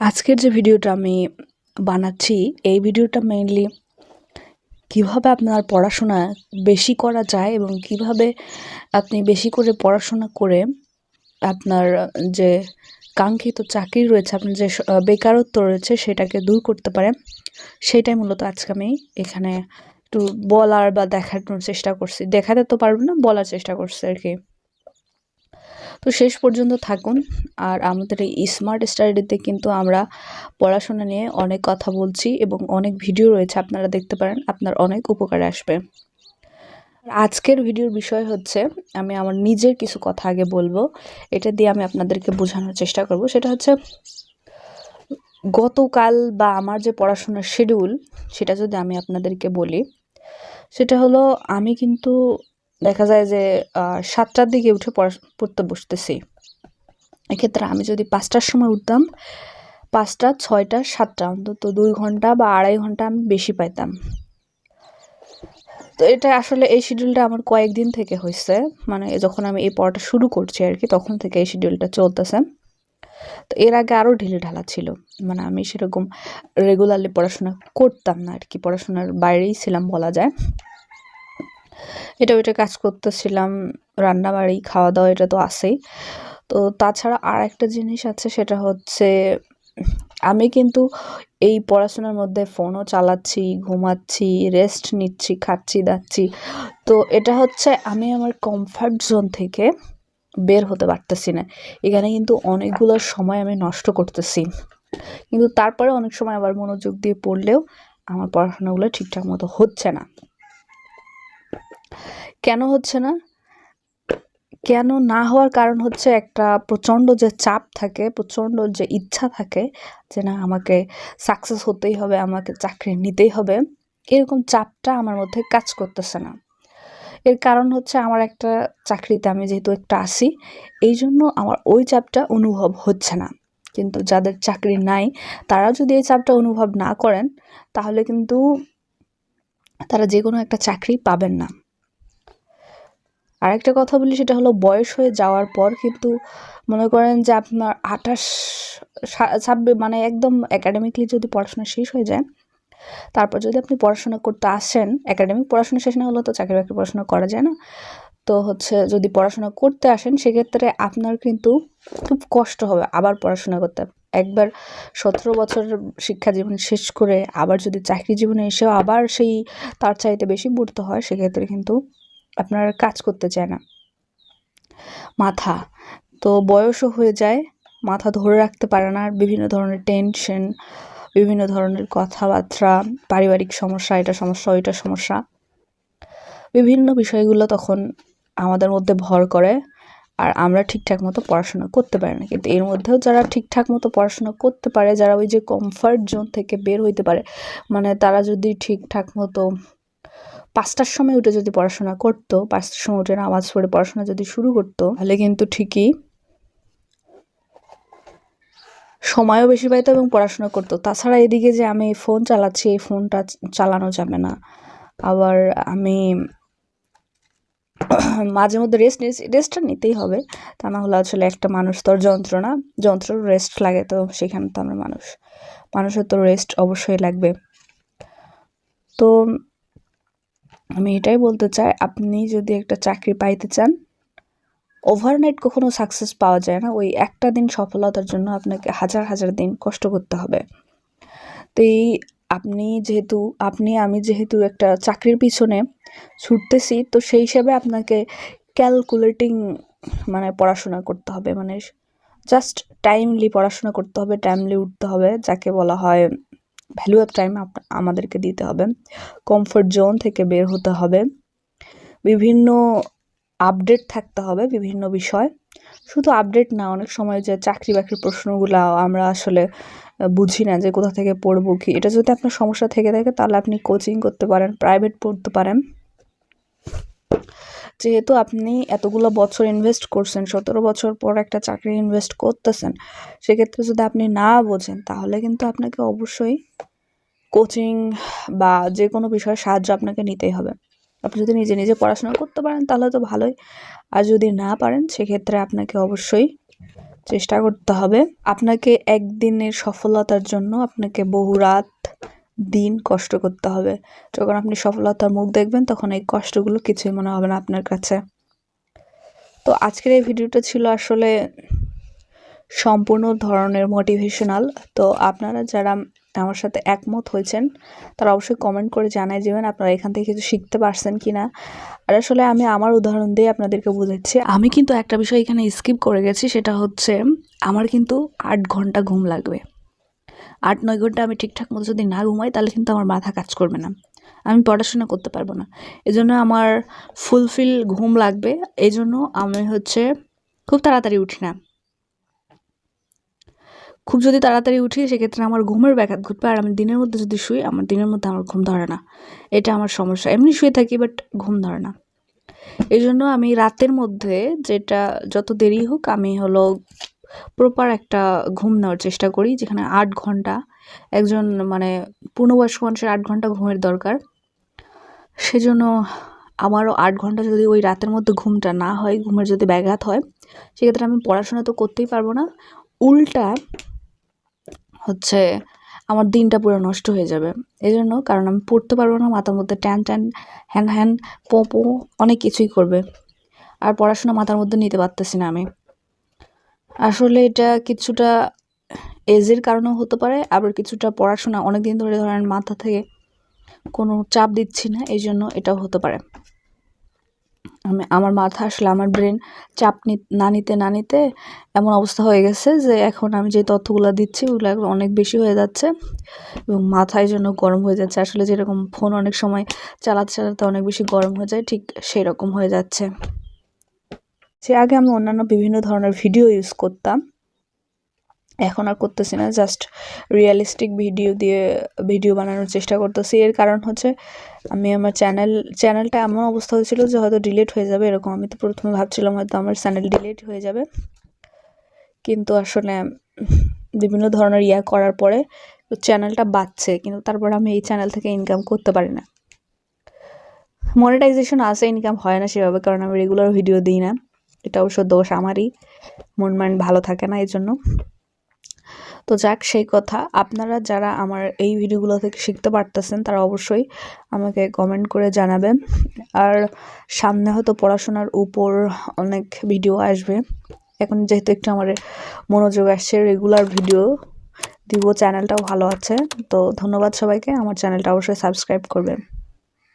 আজকের যে ভিডিওটা আমি বানাচ্ছি, এই ভিডিওটা মেইনলি কীভাবে আপনার পড়াশোনা বেশি করা যায় এবং কীভাবে আপনি বেশি করে পড়াশোনা করে আপনার যে কাঙ্ক্ষিত চাকরি রয়েছে, আপনার যে বেকারত্ব রয়েছে সেটাকে দূর করতে পারেন সেটাই মূলত আজকে আমি এখানে একটু বলার বা দেখানোর চেষ্টা করছি। দেখাতে তো পারব না, বলার চেষ্টা করছি আর কি। তো শেষ পর্যন্ত থাকুন। আর আমাদের এই স্মার্ট স্টাডিতে কিন্তু আমরা পড়াশোনা নিয়ে অনেক কথা বলছি এবং অনেক ভিডিও রয়েছে, আপনারা দেখতে পারেন, আপনার অনেক উপকারে আসবে। আজকের ভিডিওর বিষয় হচ্ছে, আমি আমার নিজের কিছু কথা আগে বলব, এটা দিয়ে আমি আপনাদেরকে বোঝানোর চেষ্টা করব। সেটা হচ্ছে, গতকাল বা আমার যে পড়াশোনার শিডিউল সেটা যদি আমি আপনাদেরকে বলি, সেটা হলো, আমি কিন্তু দেখা যায় যে সাতটার দিকে উঠে পড়া, পড়তে বসতেছি। এক্ষেত্রে আমি যদি পাঁচটার সময় উঠতাম, পাঁচটা, ছয়টা, সাতটা, অন্তত দুই ঘণ্টা বা আড়াই ঘণ্টা আমি বেশি পাইতাম। তো এটা আসলে এই শিডিউলটা আমার কয়েকদিন থেকে হয়েছে মানে যখন আমি এই পড়াটা শুরু করছি আর কি, তখন থেকে এই শিডিউলটা চলতেছে। তো এর আগে আরও ঢিলে ঢালা ছিল। মানে আমি সেরকম রেগুলারলি পড়াশোনা করতাম না আর কি, পড়াশোনার বাইরেই ছিলাম বলা যায়। এটা ওইটা কাজ করতেছিলাম রান্না বাড়ি খাওয়া দাওয়া এটা তো আছেই। তো তাছাড়া আর একটা জিনিস আছে, সেটা হচ্ছে আমি কিন্তু এই পড়াশোনার মধ্যে ফোনও চালাচ্ছি, ঘুমাচ্ছি রেস্ট নিচ্ছি, খাচ্ছি, দাচ্ছি। তো এটা হচ্ছে আমি আমার কমফর্ট জোন থেকে বের হতে পারতেছি না। এখানে কিন্তু অনেকগুলো সময় আমি নষ্ট করতেছি। কিন্তু তারপরে অনেক সময় আবার মনোযোগ দিয়ে পড়লেও আমার পড়াশোনাগুলো ঠিকঠাক মতো হচ্ছে না। কেন হচ্ছে না? কেন না হওয়ার কারণ হচ্ছে একটা প্রচণ্ড যে চাপ থাকে, প্রচণ্ড যে ইচ্ছা থাকে যে না, আমাকে সাকসেস হতেই হবে, আমাকে চাকরি নিতেই হবে, এরকম চাপটা আমার মধ্যে কাজ করতেছে না। এর কারণ হচ্ছে আমার একটা চাকরিতে আমি যেহেতু একটা আসি এই জন্য আমার ওই চাপটা অনুভব হচ্ছে না। কিন্তু যাদের চাকরি নাই, তারা যদি এই চাপটা অনুভব না করেন, তাহলে কিন্তু তারা যে কোনো একটা চাকরি পাবেন না। আরেকটা কথা বলি, সেটা হলো বয়স হয়ে যাওয়ার পর কিন্তু মনে করেন যে আপনার আঠাশ ছাব্বিশ মানে একদম একাডেমিকলি যদি পড়াশোনা শেষ হয়ে যায়, তারপর যদি আপনি পড়াশোনা করতে আসেন একাডেমিক পড়াশোনা শেষ না হলে তো চাকরি বাকরি পড়াশোনা করা যায় না। তো হচ্ছে যদি পড়াশোনা করতে আসেন, সেক্ষেত্রে আপনার কিন্তু খুব কষ্ট হবে আবার পড়াশোনা করতে। একবার সতেরো বছর শিক্ষা জীবন শেষ করে আবার যদি চাকরি জীবনে এসেও আবার সেই তার চাইতে বেশি পড়তে হয়, সেক্ষেত্রে কিন্তু আপনার কাজ করতে চায় না। মাথা। তো বয়সও হয়ে যায়, মাথা ধরে রাখতে পারে না, বিভিন্ন ধরনের টেনশন বিভিন্ন ধরনের কথাবার্তা, পারিবারিক সমস্যা, এটা সমস্যা, ওইটা সমস্যা। বিভিন্ন বিষয়গুলো তখন আমাদের মধ্যে ভর করে আর আমরা ঠিকঠাক মতো পড়াশোনা করতে পারি না। কিন্তু এর মধ্যেও যারা ঠিকঠাক মতো পড়াশোনা করতে পারে, যারা ওই যে কমফর্ট জোন থেকে বের হইতে পারে মানে তারা যদি ঠিকঠাক মতো পাঁচটার সময় উঠে যদি পড়াশোনা করতো, পাঁচটার সময় উঠে নামাজ পড়ে পড়াশোনা যদি শুরু করতো, তাহলে কিন্তু ঠিকই সময়ও বেশি পাইতো এবং পড়াশোনা করতো। তাছাড়া এদিকে যে আমি ফোন চালাচ্ছি, এই ফোনটা চালানো যাবে না। আবার আমি মাঝে মধ্যে রেস্ট রেস্টটা নিতেই হবে। তা না হলে আসলে একটা মানুষ তো আর যন্ত্রণা যন্ত্র রেস্ট লাগে তো সেখানে তো আমরা মানুষ। মানুষের তো রেস্ট অবশ্যই লাগবে। তো আমি এটাই বলতে চাই, আপনি যদি একটা চাকরি পাইতে চান ওভারনাইট কখনো সাকসেস পাওয়া যায় না। ওই একটা দিন সফলতার জন্য আপনাকে হাজার হাজার দিন কষ্ট করতে হবে। তো এই আপনি যেহেতু, আপনি, আমি যেহেতু একটা চাকরির পিছনে ছুটতেছি, তো সেই হিসাবে আপনাকে ক্যালকুলেটিং মানে পড়াশোনা করতে হবে। মানে জাস্ট টাইমলি পড়াশোনা করতে হবে টাইমলি উঠতে হবে, যাকে বলা হয় ভ্যালু অফ টাইম আমাদেরকে দিতে হবে। কমফোর্ট জোন থেকে বের হতে হবে। বিভিন্ন আপডেট থাকতে হবে বিভিন্ন বিষয়। শুধু আপডেট না, অনেক সময় যে চাকরি বাকরির প্রশ্নগুলো আমরা আসলে বুঝি না যে কোথা থেকে পড়ব কি। এটা যদি আপনার সমস্যা থেকে থাকে, তাহলে আপনি কোচিং করতে পারেন প্রাইভেট পড়তে পারেন। যেহেতু আপনি এতগুলো বছর ইনভেস্ট করছেন, সতেরো বছর পর একটা চাকরি ইনভেস্ট করতেছেন, সেক্ষেত্রে যদি আপনি না বোঝেন, তাহলে কিন্তু আপনাকে অবশ্যই কোচিং বা যে কোনো বিষয়ে সাহায্য আপনাকে নিতেই হবে। আপনি যদি নিজে নিজে পড়াশোনা করতে পারেন, তাহলে তো ভালোই। আর যদি না পারেন, সেক্ষেত্রে আপনাকে অবশ্যই চেষ্টা করতে হবে। আপনাকে একদিনের সফলতার জন্য আপনাকে বহু রাত দিন কষ্ট করতে হবে। যখন আপনি সফলতার মুখ দেখবেন, তখন এই কষ্টগুলো কিছুই মনে হবে না আপনার কাছে। তো আজকের এই ভিডিওটা ছিল আসলে সম্পূর্ণ ধরনের মোটিভেশনাল তো আপনারা যারা আমার সাথে একমত হয়েছেন, তারা অবশ্যই কমেন্ট করে জানাই যাবেন আপনারা এখান থেকে কিছু শিখতে পারছেন কি না আর আসলে আমি আমার উদাহরণ দিয়ে আপনাদেরকে বোঝাচ্ছি। আমি কিন্তু একটা বিষয় এখানে স্কিপ করে গেছি, সেটা হচ্ছে আমার কিন্তু আট ঘণ্টা ঘুম লাগবে। আট, নয় ঘণ্টা আমি ঠিকঠাক মতো যদি না ঘুমাই, তাহলে কিন্তু আমার মাথা কাজ করবে না। আমি পড়াশোনা করতে পারব না। এজন্য আমার ফুলফিল ঘুম লাগবে। এই জন্য আমি হচ্ছে খুব তাড়াতাড়ি উঠি না। খুব যদি তাড়াতাড়ি উঠি, সেক্ষেত্রে আমার ঘুমের ব্যাঘাত ঘটবে। আর আমি দিনের মধ্যে যদি শুই, আমার দিনের মধ্যে আমার ঘুম ধরে না। এটা আমার সমস্যা। এমনি শুয়ে থাকি, বাট ঘুম ধরে না। এই জন্য আমি রাতের মধ্যে যেটা, যত দেরি হোক, আমি হলো প্রপার একটা ঘুম নেওয়ার চেষ্টা করি, যেখানে আট ঘণ্টা। একজন মানে পূর্ণবয়স্ক মানুষের আট ঘণ্টা ঘুমের দরকার। সেজন্য আমারও আট ঘণ্টা যদি ওই রাতের মধ্যে ঘুমটা না হয়, ঘুমের যদি ব্যাঘাত হয়, সেক্ষেত্রে আমি পড়াশোনা তো করতেই পারব না। উল্টা হচ্ছে আমার দিনটা পুরো নষ্ট হয়ে যাবে। এই জন্য কারণ আমি পড়তে পারব না, মাথার মধ্যে ট্যান ট্যান, হ্যান হ্যান পোপো অনেক কিছুই করবে। আর পড়াশোনা মাথার মধ্যে নিতে পারতেছি না আমি। আসলে এটা কিছুটা এজের কারণেও হতে পারে, আবার কিছুটা পড়াশোনা অনেক দিন ধরে ধরেন মাথা থেকে কোনো চাপ দিচ্ছি না, এই জন্য এটাও হতে পারে। আমি, আমার মাথা আসলে আমার ব্রেন চাপ না নিতে না নিতে এমন অবস্থা হয়ে গেছে যে এখন আমি যে তথ্যগুলো দিচ্ছি ওগুলো এখন অনেক বেশি হয়ে যাচ্ছে এবং মাথায় জন্য গরম হয়ে যাচ্ছে। আসলে যেরকম ফোন অনেক সময় চালাতে চালাতে অনেক বেশি গরম হয়ে যায়, ঠিক সেই রকম হয়ে যাচ্ছে। সে আগে আমি অন্যান্য বিভিন্ন ধরনের ভিডিও ইউজ করতাম। এখন আর করতেছি না জাস্ট রিয়েলিস্টিক ভিডিও দিয়ে ভিডিও বানানোর চেষ্টা করতেছি। এর কারণ হচ্ছে, আমি আমার চ্যানেল চ্যানেলটা এমন অবস্থা হয়েছিল যে হয়তো ডিলিট হয়ে যাবে, এরকম আমি তো প্রথমে ভাবছিলাম হয়তো আমার চ্যানেল ডিলিট হয়ে যাবে। কিন্তু আসলে বিভিন্ন ধরনের ইয়া করার পরে চ্যানেলটা বাড়ছে কিন্তু তারপর আমি এই চ্যানেল থেকে ইনকাম করতে পারি না। মনিটাইজেশন আসে ইনকাম হয় না সেভাবে, কারণ আমি রেগুলার ভিডিও দিই না। এটা অবশ্য দোষ আমারই। মন মাইন্ড ভালো থাকে না এই জন্য তো যাক, সেই কথা। আপনারা যারা আমার এই ভিডিওগুলো থেকে শিখতে পারতেছেন, তারা অবশ্যই আমাকে কমেন্ট করে জানাবেন। আর সামনে হয়তো পড়াশোনার উপর অনেক ভিডিও আসবে। এখন যেহেতু একটু আমার মনোযোগ আসছে রেগুলার ভিডিও দিব চ্যানেলটাও ভালো আছে। তো ধন্যবাদ সবাইকে। আমার চ্যানেলটা অবশ্যই সাবস্ক্রাইব করবেন।